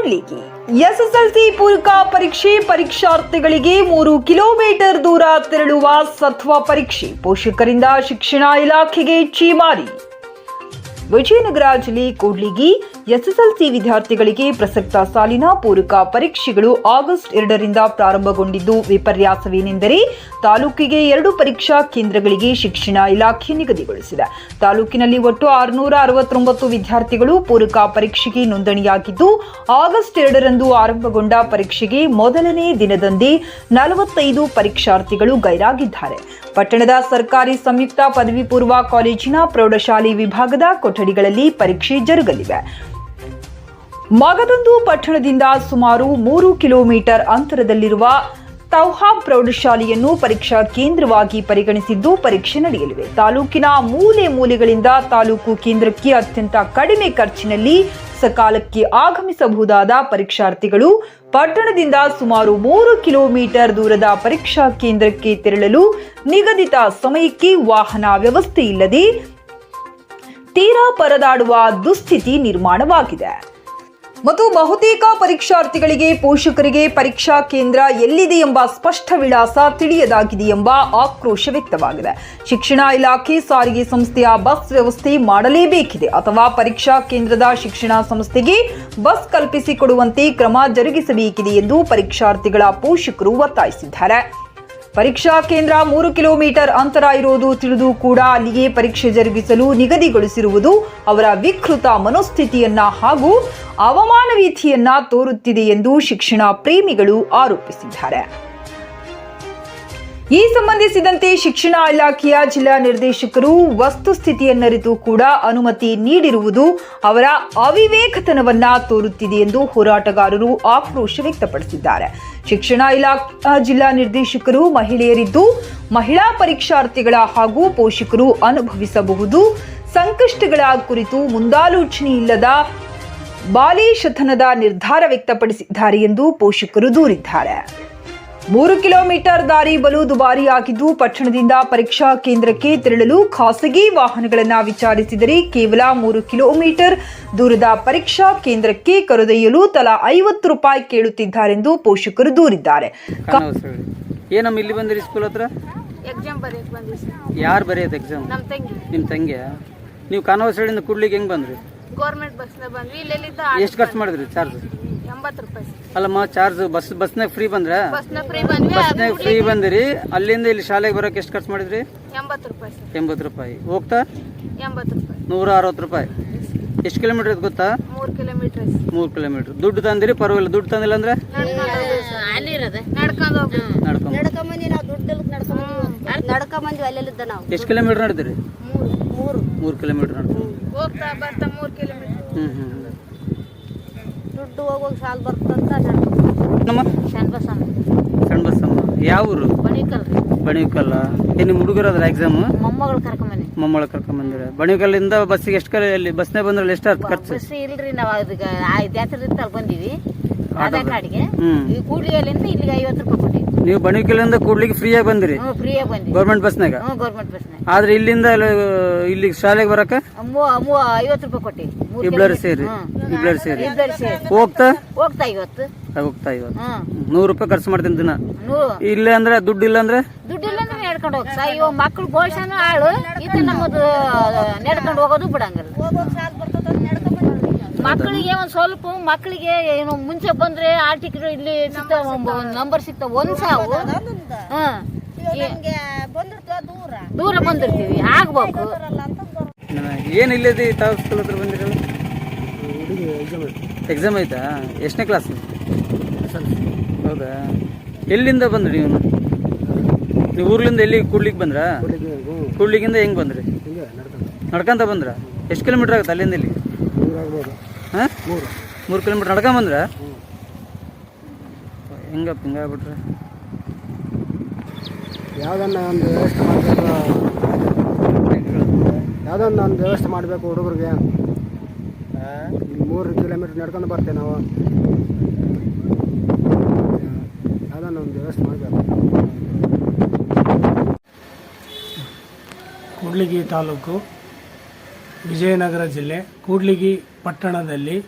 Kudligi SSLC ಪೂರಕ ಪರೀಕ್ಷೆ ಪರೀಕ್ಷಾರ್ಥಿಗಳಿಗೆ ಮೂರು ಕಿಲೋಮೀಟರ್ ದೂರ ತೆರಳುವ ಸತ್ವ ಪರೀಕ್ಷೆ ಪೋಷಕರಿಂದ ಶಿಕ್ಷಣ ಇಲಾಖೆಗೆ ಚೀಮಾರಿ. ವಿಜಯನಗರ ಜಿಲ್ಲೆ ಕೂಡ್ಲಿಗಿ ಎಸ್ಎಸ್ಎಲ್ಸಿ ವಿದ್ಯಾರ್ಥಿಗಳಿಗೆ ಪ್ರಸಕ್ತ ಸಾಲಿನ ಪೂರಕ ಪರೀಕ್ಷೆಗಳು ಆಗಸ್ಟ್ ಎರಡರಿಂದ ಪ್ರಾರಂಭಗೊಂಡಿದ್ದು, ವಿಪರ್ಯಾಸವೇನೆಂದರೆ ತಾಲೂಕಿಗೆ ಎರಡು ಪರೀಕ್ಷಾ ಕೇಂದ್ರಗಳಿಗೆ ಶಿಕ್ಷಣ ಇಲಾಖೆ ನಿಗದಿಗೊಳಿಸಿದೆ. ತಾಲೂಕಿನಲ್ಲಿ ಒಟ್ಟು ಆರುನೂರ ಅರವತ್ತೊಂಬತ್ತು ವಿದ್ಯಾರ್ಥಿಗಳು ಪೂರಕ ಪರೀಕ್ಷೆಗೆ ನೋಂದಣಿಯಾಗಿದ್ದು, ಆಗಸ್ಟ್ ಎರಡರಂದು ಆರಂಭಗೊಂಡ ಪರೀಕ್ಷೆಗೆ ಮೊದಲನೇ ದಿನದಂದೇ ನಲವತ್ತೈದು ಪರೀಕ್ಷಾರ್ಥಿಗಳು ಗೈರಾಗಿದ್ದಾರೆ. ಪಟ್ಟಣದ ಸರ್ಕಾರಿ ಸಂಯುಕ್ತ ಪದವಿ ಪೂರ್ವ ಕಾಲೇಜಿನ ಪ್ರೌಢಶಾಲೆ ವಿಭಾಗದ ಕೊಠಡಿಗಳಲ್ಲಿ ಪರೀಕ್ಷೆ ಜರುಗಲಿವೆ. ಮಗದೊಂದು ಪಟ್ಟಣದಿಂದ ಸುಮಾರು ಮೂರು ಕಿಲೋಮೀಟರ್ ಅಂತರದಲ್ಲಿರುವ ತೌಹಾಬ್ ಪ್ರೌಢಶಾಲೆಯನ್ನು ಪರೀಕ್ಷಾ ಕೇಂದ್ರವಾಗಿ ಪರಿಗಣಿಸಿದ್ದು ಪರೀಕ್ಷೆ ನಡೆಯಲಿವೆ. ತಾಲೂಕಿನ ಮೂಲೆ ಮೂಲೆಗಳಿಂದ ತಾಲೂಕು ಕೇಂದ್ರಕ್ಕೆ ಅತ್ಯಂತ ಕಡಿಮೆ ಖರ್ಚಿನಲ್ಲಿ ಸಕಾಲಕ್ಕೆ ಆಗಮಿಸಬಹುದಾದ ಪರೀಕ್ಷಾರ್ಥಿಗಳು ಪಟ್ಟಣದಿಂದ ಸುಮಾರು ಮೂರು ಕಿಲೋಮೀಟರ್ ದೂರದ ಪರೀಕ್ಷಾ ಕೇಂದ್ರಕ್ಕೆ ತೆರಳಲು ನಿಗದಿತ ಸಮಯಕ್ಕೆ ವಾಹನ ವ್ಯವಸ್ಥೆ ಇಲ್ಲದೆ ತೀರಾ ಪರದಾಡುವ ದುಸ್ಥಿತಿ ನಿರ್ಮಾಣವಾಗಿದೆ. ಮತ್ತು ಬಹುತೇಕ ಪರೀಕ್ಷಾರ್ಥಿಗಳಿಗೆ ಪೋಷಕರಿಗೆ ಪರೀಕ್ಷಾ ಕೇಂದ್ರ ಎಲ್ಲಿದೆ ಎಂಬ ಸ್ಪಷ್ಟ ವಿಳಾಸ ತಿಳಿಯದಾಗಿದೆ ಎಂಬ ಆಕ್ರೋಶ ವ್ಯಕ್ತವಾಗಿದೆ. ಶಿಕ್ಷಣ ಇಲಾಖೆ ಸಾರಿಗೆ ಸಂಸ್ಥೆಯ ಬಸ್ ವ್ಯವಸ್ಥೆ ಮಾಡಲೇಬೇಕಿದೆ. ಅಥವಾ ಪರೀಕ್ಷಾ ಕೇಂದ್ರದ ಶಿಕ್ಷಣ ಸಂಸ್ಥೆಗೆ ಬಸ್ ಕಲ್ಪಿಸಿಕೊಡುವಂತೆ ಕ್ರಮ ಜರುಗಿಸಬೇಕಿದೆ ಎಂದು ಪರೀಕ್ಷಾರ್ಥಿಗಳ ಪೋಷಕರು ಒತ್ತಾಯಿಸಿದ್ದಾರೆ. ಪರೀಕ್ಷಾ ಕೇಂದ್ರ ಮೂರು ಕಿಲೋಮೀಟರ್ ಅಂತರ ಇರುವುದು ತಿಳಿದು ಕೂಡ ಅಲ್ಲಿಗೆ ಪರೀಕ್ಷೆ ಜರುಗಿಸಲು ನಿಗದಿಗೊಳಿಸಿರುವುದು ಅವರ ವಿಕೃತ ಮನೋಸ್ಥಿತಿಯನ್ನ ಹಾಗೂ ಅವಮಾನವೀತಿಯನ್ನ ತೋರುತ್ತಿದೆ ಎಂದು ಶಿಕ್ಷಣ ಪ್ರೇಮಿಗಳು ಆರೋಪಿಸಿದ್ದಾರೆ. ಈ ಸಂಬಂಧಿಸಿದಂತೆ ಶಿಕ್ಷಣ ಇಲಾಖೆಯ ಜಿಲ್ಲಾ ನಿರ್ದೇಶಕರು ವಸ್ತುಸ್ಥಿತಿಯನ್ನರಿತು ಕೂಡ ಅನುಮತಿ ನೀಡಿರುವುದು ಅವರ ಅವಿವೇಕತನವನ್ನ ತೋರುತ್ತಿದೆ ಎಂದು ಹೋರಾಟಗಾರರು ಆಕ್ರೋಶ ವ್ಯಕ್ತಪಡಿಸಿದ್ದಾರೆ. ಶಿಕ್ಷಣ ಇಲಾಖೆ ಜಿಲ್ಲಾ ನಿರ್ದೇಶಕರು ಮಹಿಳೆಯರಿದ್ದು ಮಹಿಳಾ ಪರೀಕ್ಷಾರ್ಥಿಗಳ ಹಾಗೂ ಪೋಷಕರು ಅನುಭವಿಸಬಹುದು. ಸಂಕಷ್ಟಗಳ ಕುರಿತು ಮುಂದಾಲೋಚನೆ ಇಲ್ಲದ ಬಾಲೇಶತನದ ನಿರ್ಧಾರ ವ್ಯಕ್ತಪಡಿಸಿದ್ದಾರೆ ಎಂದು ಪೋಷಕರು ದೂರಿದ್ದಾರೆ. ಮೂರು ಕಿಲೋಮೀಟರ್ ದಾರಿ ಬಲು ದುಬಾರಿಯಾಗಿದ್ದು ಪಟ್ಟಣದಿಂದ ಪರೀಕ್ಷಾ ಕೇಂದ್ರಕ್ಕೆ ತೆರಳಲು ಖಾಸಗಿ ವಾಹನಗಳನ್ನು ವಿಚಾರಿಸಿದರೆ ಕೇವಲ ಮೂರು ಕಿಲೋಮೀಟರ್ ದೂರದ ಪರೀಕ್ಷಾ ಕೇಂದ್ರಕ್ಕೆ ಕರೆದೊಯ್ಯಲು ತಲಾ ಐವತ್ತು ರೂಪಾಯಿ ಕೇಳುತ್ತಿದ್ದಾರೆಂದು ಪೋಷಕರು ದೂರಿದ್ದಾರೆ. ಏನಮ್ಮ ಇಲ್ಲಿ ಬಂದ್ರಿ ಸ್ಕೂಲ್ ಹತ್ರ? ಎಕ್ಸಾಮ್ ಬರೆಯಕ್ಕೆ ಬಂದ್ವಿ ಸರ್ ಯಾರು ಬರೆಯೋದು ಎಕ್ಸಾಮ್ ನಮ್ಮ ತಂಗಿ. ನಿಮ್ಮ ತಂಗಿಯ? ನೀವು ಕಾನವಸಳಿಂದ ಕೂಡ್ಲಿಕ್ಕೆ ಹೆಂಗ್ ಬಂದ್ರಿ? ಗೌರ್ಮೆಂಟ್ ಬಸ್ನಾಗ ಬಂದ್ವಿ. ಇಲ್ಲೆಲ್ಲಿದ್ದ ಎಷ್ಟು ಖರ್ಚು ಮಾಡಿದ್ರಿ ಚಾರ್ಜ್ ಎಂಬತ್ತು ರೂಪಾಯಿ ಅಲ್ಲಮ್ಮ ಚಾರ್ಜ್ ಬಸ್ ಬಸ್ನಾಗ ಫ್ರೀ ಬಂದ್ರ? ಬಸ್ನಾಗ ಫ್ರೀ ಬಂದ್ವಿ ಬಸ್ನಾಗ ಫ್ರೀ ಬಂದಿರಿ. ಅಲ್ಲಿಂದ ಇಲ್ಲಿ ಶಾಲೆಗೆ ಬರೋಕೆ ಎಷ್ಟು ಖರ್ಚು ಮಾಡಿದ್ರಿ? ಎಂಬತ್ತು ರೂಪಾಯಿ ಸರ್. ಎಂಬತ್ತು ರೂಪಾಯಿ. ಹೋಗ್ತಾ? ಎಂಬತ್ತು ರೂಪಾಯಿ. ನೂರ ಅರವತ್ತು ರೂಪಾಯಿ. ಎಷ್ಟು ಕಿಲೋಮೀಟರ್ ಇತ್ತು ಗೊತ್ತಾ? ಮೂರು ಕಿಲೋಮೀಟರ್ ಮೂರು ಕಿಲೋಮೀಟ್ರ್ ದುಡ್ಡು ತಂದಿರಿ ಪರವಾಗಿಲ್ಲ. ದುಡ್ಡು ತಂದಿಲ್ಲ ಅಂದ್ರೆ? ನಡ್ಕೊಂಡು ಹೋಗ್ಬೇಕು. ನಡ್ಕೊಂಡು ನಡ್ಕೊಂಬಂದಿ ನಾವು ದುಡ್ಡು ನಡ್ಕೊಂಬಂದಿ ಅಲ್ಲೆಲ್ಲಿದ್ದ ನಾವು. ಎಷ್ಟು ಕಿಲೋಮೀಟ್ರ್ ನಡೆದಿರಿ? ಮೂರು ಮೂರು. ಕಿಲೋಮೀಟ್ರ್ ನಡ್ಕೊಂಡು ಹೋಗ್ತಾ ಬರ್ತಾ ಮೂರು ಕಿಲೋಮೀಟರ್ ಹ್ಞೂ ಹ್ಞೂ ದುಡ್ಡು ಹೋಗೋಗಿ ಸಾಲ್ ಬರ್ತಂತ ಸಣ್ಣ ಶನ್ಬಸಮ್ಮ ಸಣ್ಣ ಬಸ್ಸಮ್ಮ ಯಾವ ಊರು? ಬಣಿಕಲ್. ಬಣಿಕಲ್ಲ ಏ ನಿಮ್ಮ ಹುಡುಗರು ಅದ್ರ ಎಕ್ಸಾಮ್ ಮೊಮ್ಮಗಳು ಕರ್ಕೊಂಬಂದಿ ಮೊಮ್ಮಳ ಕರ್ಕೊಂಬಂದಿರ. ಬಣಿಕಲ್ಲಿಂದ ಬಸ್ಸಿಗೆ ಎಷ್ಟು ಕಲೆ ಅಲ್ಲಿ ಬಸ್ನೇ ಬಂದ್ರಲ್ಲ ಎಷ್ಟು ಖರ್ಚು? ಬಸ್ ಇಲ್ರಿ ನಾವು ಅದಕ್ಕೆ ಜಾತ್ರೆ ಇತ್ತು ಅಲ್ಲಿ ಬಂದೀವಿ. ಆಧಾರ್ ಕಾರ್ಡ್ಗೆ? ಹ್ಞೂ ಈ ಕೂಡ್ಲಿಗಲ್ಲಿಂದ ಇಲ್ಲಿಗೆ ಐವತ್ತು ರೂಪಾಯಿ ನೀವು ಬಣಿಕಲ್ಲಿಂದ ಕೂಡ್ಲಿಕ್ಕೆ ಫ್ರೀಯಾಗಿ ಬಂದಿರಿ? ಹ್ಞೂ ಫ್ರೀಯಾಗಿ ಬಸ್ ಗೌರ್ಮೆಂಟ್ ಬಸ್ನಾಗ ಹ್ಞೂ ಗೌರ್ಮೆಂಟ್ ಬಸ್ನಾಗ ಆದ್ರೆ ಇಲ್ಲಿಂದ ಇಲ್ಲಿ ಇಲ್ಲಿಗೆ ಶಾಲೆಗೆ ಬರಕ ಮೂ ಮೂ ಐವತ್ತು ರೂಪಾಯಿ ಕೊಟ್ಟಿ ಮೂರು ಇಬ್ಲರು ಸೇರಿ? ಇಬ್ಲರು ಸೇರಿ? ಇಬ್ಬರು ಸೇರಿ. ಹೋಗ್ತಾ? ಹೋಗ್ತಾ ಇವತ್ತು ಹೋಗ್ತಾ ಇವತ್ತು ಹ್ಮ್. ನೂರು ರೂಪಾಯಿ ಖರ್ಚು ಮಾಡ್ತೀನಿ ದಿನ. ಇಲ್ಲ ಇಲ್ಲೇ ಅಂದ್ರೆ ದುಡ್ಡು ಇಲ್ಲ ಅಂದ್ರೆ? ನಡ್ಕೊಂಡು ಇವ ಮಕ್ಳು ಆಳು. ಇದು ನಮ್ಮದು ನಡ್ಕೊಂಡು ಹೋಗೋದು ಬಿಡಂಗಿಲ್ಲ ಹೋಗೋಗಿ ಸಾಲ್ ಬರ್ತದ ನಡ್ಕೊಂಬಂದಿ ಮಕ್ಕಳಿಗೆ ಒಂದ್ ಸ್ವಲ್ಪ ಮಕ್ಕಳಿಗೆ ಏನು ಮುಂಚೆ ಬಂದ್ರೆ ಆರ್ಟಿಕಲ್ ಟಿಕೆಟ್ ಇಲ್ಲಿ ಸಿಗ್ತಾವ ನಂಬರ್ ಸಿಗ್ತಾವ ಒಂದ್ ಸಾವು. ದೂರ. ದೂರ ಬಂದಿರ್ತೀವಿ ಆಗ್ಬೇಕು. ಏನ್ ಇಲ್ಲದೆ ತಾವು ಸ್ಕೂಲ್ ಹತ್ರ ಬಂದಿರಲ್ಲ ಎಕ್ಸಾಮ್ ಆಯ್ತಾ ಎಷ್ಟನೇ ಕ್ಲಾಸ್ ಹೌದಾ? ಎಲ್ಲಿಂದ ಬಂದ್ರಿ ನೀವು? ನೀವು ಊರ್ಲಿಂದ ಎಲ್ಲಿ ಕೂಡ್ಲಿಕ್ಕೆ ಬಂದ್ರ? ಕೂಡ್ಲಿಕ್ಕಿಂದ ಹೆಂಗ್ ಬಂದ್ರಿ? ನಡ್ಕೊಂತ ಬಂದ್ರ? ಎಷ್ಟು ಕಿಲೋಮೀಟರ್ ಆಗುತ್ತೆ ಅಲ್ಲಿಂದ ಇಲ್ಲಿ? ಹಾಂ? ಮೂರು ಕಿಲೋಮೀಟರ್ ನಡ್ಕೊಂಡ್ ಬಂದ್ರೆ? ಹೆಂಗಪ್ಪ ಹಿಂಗಾಗ್ಬಿಟ್ರೆ ಯಾವುದನ್ನ ಒಂದು ವ್ಯವಸ್ಥೆ ಮಾಡಬೇಕು ಯಾವುದನ್ನ ಒಂದು ವ್ಯವಸ್ಥೆ ಮಾಡಬೇಕು ಹುಡುಗರಿಗೆ? ಮೂರು ಕಿಲೋಮೀಟ್ರ್ ನಡ್ಕೊಂಡು ಬರ್ತೇವೆ ನಾವು. ಯಾವುದನ್ನ ಒಂದು ವ್ಯವಸ್ಥೆ ಮಾಡಬೇಕು. ಕೂಡ್ಲಿಗಿ ತಾಲೂಕು. ವಿಜಯನಗರ ಜಿಲ್ಲೆ ಕೂಡ್ಲಿಗಿ ಪಟ್ಟಣದಲ್ಲಿ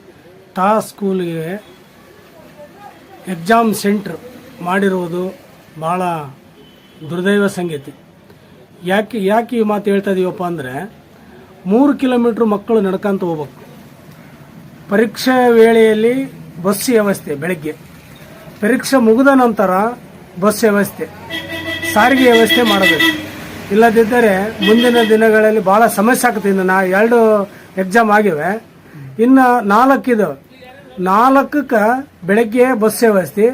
ತಾ ಸ್ಕೂಲ್ಗೆ ಎಕ್ಸಾಮ್ ಸೆಂಟ್ರ್ ಮಾಡಿರುವುದು ಭಾಳ ದುರ್ದೈವ ಸಂಗತಿ. ಯಾಕೆ ಯಾಕೆ ಈ ಮಾತು ಹೇಳ್ತಾ ಇದೀವಪ್ಪ ಅಂದರೆ ಮೂರು ಕಿಲೋಮೀಟ್ರ್ ಮಕ್ಕಳು ನಡ್ಕೊಂತ ಹೋಗ್ಬೇಕು. ಪರೀಕ್ಷೆ ವೇಳೆಯಲ್ಲಿ ಬಸ್ ವ್ಯವಸ್ಥೆ ಬೆಳಗ್ಗೆ. ಪರೀಕ್ಷೆ ಮುಗಿದ ನಂತರ ಬಸ್ ವ್ಯವಸ್ಥೆ. ಸಾರಿಗೆ ವ್ಯವಸ್ಥೆ ಮಾಡಬೇಕು. ಇಲ್ಲದಿದ್ದರೆ ಮುಂದಿನ ದಿನಗಳಲ್ಲಿ ಭಾಳ ಸಮಸ್ಯೆ ಆಗುತ್ತೆ ಇನ್ನು ನಾ ಎರಡು ಎಕ್ಸಾಮ್ ಆಗಿವೆ. ಇನ್ನು ನಾಲ್ಕಿದು. ನಾಲ್ಕಕ್ಕೆ ಬೆಳಗ್ಗೆ ಬಸ್ ವ್ಯವಸ್ಥೆ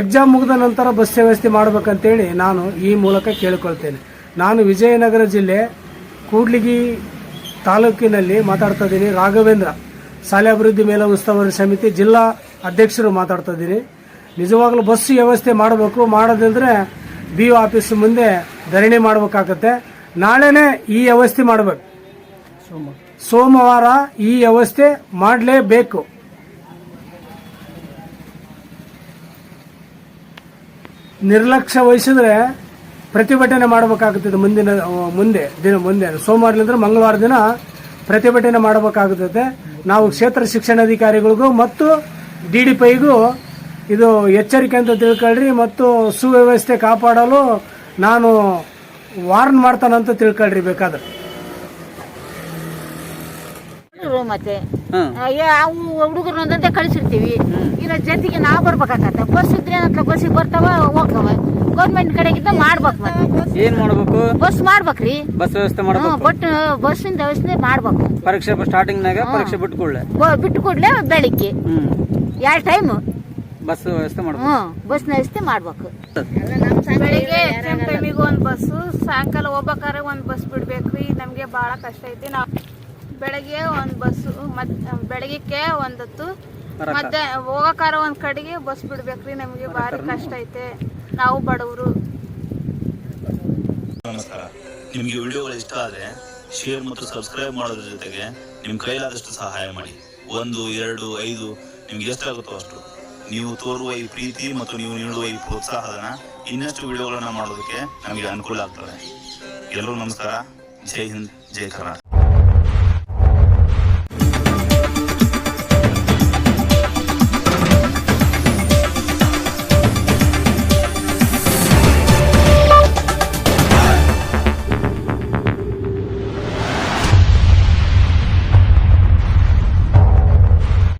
ಎಕ್ಸಾಮ್ ಮುಗಿದ ನಂತರ ಬಸ್ ವ್ಯವಸ್ಥೆ ಮಾಡಬೇಕಂತೇಳಿ ನಾನು ಈ ಮೂಲಕ ಕೇಳಿಕೊಳ್ತೇನೆ. ನಾನು ವಿಜಯನಗರ ಜಿಲ್ಲೆ ಕೂಡ್ಲಿಗಿ ತಾಲೂಕಿನಲ್ಲಿ ಮಾತಾಡ್ತಾ ಇದ್ದೀನಿ. ರಾಘವೇಂದ್ರ ಶಾಲೆ ಅಭಿವೃದ್ಧಿ ಮೇಲ ಉಸ್ತುವಾರಿ ಸಮಿತಿ ಜಿಲ್ಲಾ ಅಧ್ಯಕ್ಷರು ಮಾತಾಡ್ತಾ ಇದ್ದೀನಿ. ನಿಜವಾಗ್ಲೂ ಬಸ್ ವ್ಯವಸ್ಥೆ ಮಾಡಬೇಕು. ಮಾಡೋದಂದ್ರೆ ಬಿ ಆಫೀಸ್ ಮುಂದೆ ಧರಣಿ ಮಾಡಬೇಕಾಗತ್ತೆ. ನಾಳೆನೇ ಈ ವ್ಯವಸ್ಥೆ ಮಾಡಬೇಕು. ಸೋಮವಾರ ಈ ವ್ಯವಸ್ಥೆ ಮಾಡಲೇಬೇಕು. ನಿರ್ಲಕ್ಷ್ಯ ವಹಿಸಿದ್ರೆ ಪ್ರತಿಭಟನೆ ಮಾಡಬೇಕಾಗುತ್ತದೆ ಮುಂದಿನ ಮುಂದೆ, ದಿನ ಮುಂದೆ. ಸೋಮವಾರಲಿಂದ ಮಂಗಳವಾರ ದಿನ ಪ್ರತಿಭಟನೆ ಮಾಡಬೇಕಾಗುತ್ತದೆ ನಾವು ಕ್ಷೇತ್ರ ಶಿಕ್ಷಣಾಧಿಕಾರಿಗಳಿಗೂ ಮತ್ತು ಡಿ ಇದು ಎಚ್ಚರಿಕೆ ಅಂತ ತಿಳ್ಕೊಳ್ರಿ ಮತ್ತು ಸುವ್ಯವಸ್ಥೆ ಕಾಪಾಡಲು ನಾನು ವಾರ್ನ್ ಮಾಡ್ತಾನಂತ ತಿಳ್ಕೊಳ್ರಿ ಬೇಕಾದ್ರೆ. ಹುಡುಗ್ರು ಮತ್ತೆ. ಹಾಂ. ಅವು ಹುಡುಗರು ಒಂದಂತೆ ಕಳಿಸಿರ್ತೀವಿ. ಇನ್ನು ಜೊತೆಗೆ ನಾವು ಬರ್ಬೇಕಾಗತ್ತೆ. ಬಸ್ ಇದ್ರೆ ಅಂತ ಬಸ್ಸಿಗೆ ಬರ್ತಾವ ಹೋಗ್ತಾವ. ಗೌರ್ಮೆಂಟ್ ಕಡೆಗಿಂದ ಮಾಡ್ಬೇಕು ಮತ್ತೆ. ಏನು ಮಾಡ್ಬೇಕು? ಬಸ್ ಮಾಡ್ಬೇಕ್ರಿ. ಬಸ್ ವ್ಯವಸ್ಥೆ ಮಾಡ್ಬೇಕು. ಬಟ್ ಬಸ್ಸಿನ ವ್ಯವಸ್ಥೆ ಮಾಡ್ಬೇಕು. ಪರೀಕ್ಷೆ ಸ್ಟಾರ್ಟಿಂಗ್ನಾಗ ಪರೀಕ್ಷೆ ಬಿಟ್ಟು ಕೂಡಲೇ. ಬಿಟ್ಟು ಕೂಡಲೇ ಬೆಳಿಗ್ಗೆ. ಯಾವ ಎರಡು ಟೈಮ್ ಬಸ್ ವ್ಯವಸ್ಥೆ ಮಾಡಬೇಕು. ಹ್ಮ್ ಬಸ್ನ ವ್ಯವಸ್ಥೆ ಮಾಡ್ಬೇಕು. ಬೆಳಿಗ್ಗೆ ಎಕ್ಸಾಮ್ ಟೈಮಿಗೆ ಒಂದು ಬಸ್ಸು ಸಾಯಂಕಾಲ ಹೋಗ್ಬೇಕಾದ್ರೆ ಒಂದು ಬಸ್ ಬಿಡ್ಬೇಕ್ರಿ ನಮಗೆ ಭಾಳ ಕಷ್ಟ ಐತಿ. ನಾವು ಬೆಳಗ್ಗೆ ಒಂದು ಬಸ್ಸು ಮತ್ ಬೆಳಗ್ಗೆ ಒಂದತ್ತು ಮತ್ತೆ ಹೋಗಕಾರ ಒಂದು ಕಡೆಗೆ ಬಸ್ ಬಿಡ್ಬೇಕ್ರಿ. ನಮಗೆ ಭಾರಿ ಕಷ್ಟ ಐತೆ. ನಾವು ಬಡವರು. ನಮಸ್ಕಾರ. ನಿಮಗೆ ವಿಡಿಯೋಗಳು ಇಷ್ಟ ಆದರೆ ಶೇರ್ ಮತ್ತು ಸಬ್ಸ್ಕ್ರೈಬ್ ಮಾಡೋದ್ರ ಜೊತೆಗೆ ನಿಮ್ಮ ಕೈಲಾದಷ್ಟು ಸಹಾಯ ಮಾಡಿ. ಒಂದು ಎರಡು ಐದು ನಿಮ್ಗೆ ಎಷ್ಟಾಗುತ್ತೋ ಅಷ್ಟು. ನೀವು ತೋರುವ ಈ ಪ್ರೀತಿ ಮತ್ತು ನೀವು ನೀಡುವ ಈ ಪ್ರೋತ್ಸಾಹನ ಇನ್ನಷ್ಟು ವಿಡಿಯೋಗಳನ್ನು ಮಾಡೋದಕ್ಕೆ ನಮಗೆ ಅನುಕೂಲ ಆಗ್ತದೆ. ಎಲ್ಲರೂ ನಮಸ್ಕಾರ. ಜೈ ಹಿಂದ್, ಜೈ ಕರ್ನಾಟಕ